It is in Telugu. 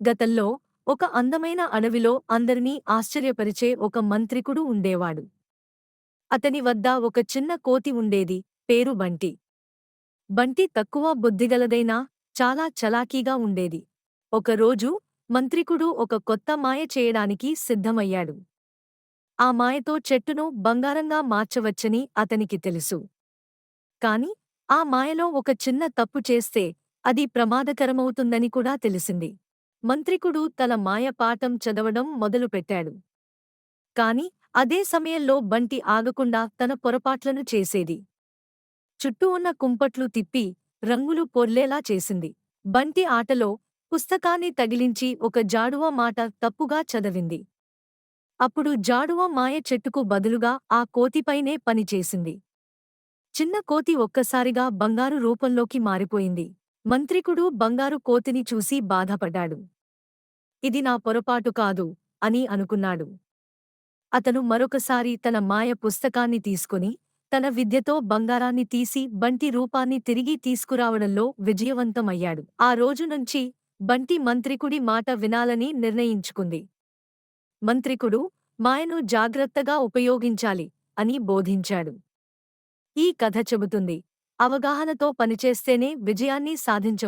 గతంలో ఒక అందమైన అడవిలో అందరినీ ఆశ్చర్యపరిచే ఒక మంత్రికుడు ఉండేవాడు. అతని వద్ద ఒక చిన్న కోతి ఉండేది పేరు బంటి. బంటి తక్కువ బుద్ధిగలదైనా చాలా చలాకీగా ఉండేది. ఒకరోజు మంత్రికుడు ఒక కొత్త మాయ చేయడానికి సిద్ధమయ్యాడు. ఆ మాయతో చెట్టును బంగారంగా మార్చవచ్చని అతనికి తెలుసు. కాని ఆ మాయలో ఒక చిన్న తప్పు చేస్తే అది ప్రమాదకరమవుతుందని కూడా తెలిసింది. మంత్రికుడు తల మాయ పాఠం చదవడం మొదలుపెట్టాడు. కాని అదే సమయంలో బంటి ఆగకుండా తన పొరపాట్లను చేసేది. చుట్టూ ఉన్న కుంపట్లు తిప్పి రంగులు పొర్లేలా చేసింది. బంటి ఆటలో పుస్తకాన్ని తగిలించి ఒక జాడువ మాట తప్పుగా చదివింది. అప్పుడు జాడువ మాయ చెట్టుకు బదులుగా ఆ కోతిపైనే పనిచేసింది. చిన్న కోతి ఒక్కసారిగా బంగారు రూపంలోకి మారిపోయింది. మంత్రికుడు బంగారు కోతిని చూసి బాధపడ్డాడు. ఇది నా పొరపాటు కాదు అని అనుకున్నాడు. అతను మరొకసారి తన మాయ పుస్తకాన్ని తీసుకుని తన విద్యతో బంగారాన్ని తీసి బంటి రూపాన్ని తిరిగి తీసుకురావడంలో విజయవంతమయ్యాడు. ఆ రోజు నుంచి బంటి మంత్రికుడి మాట వినాలని నిర్ణయించుకుంది. మంత్రికుడు మాయను జాగ్రత్తగా ఉపయోగించాలి అని బోధించాడు. ఈ కథ చెబుతుంది. అవగాహనతో పనిచేస్తేనే విజయాన్ని సాధించ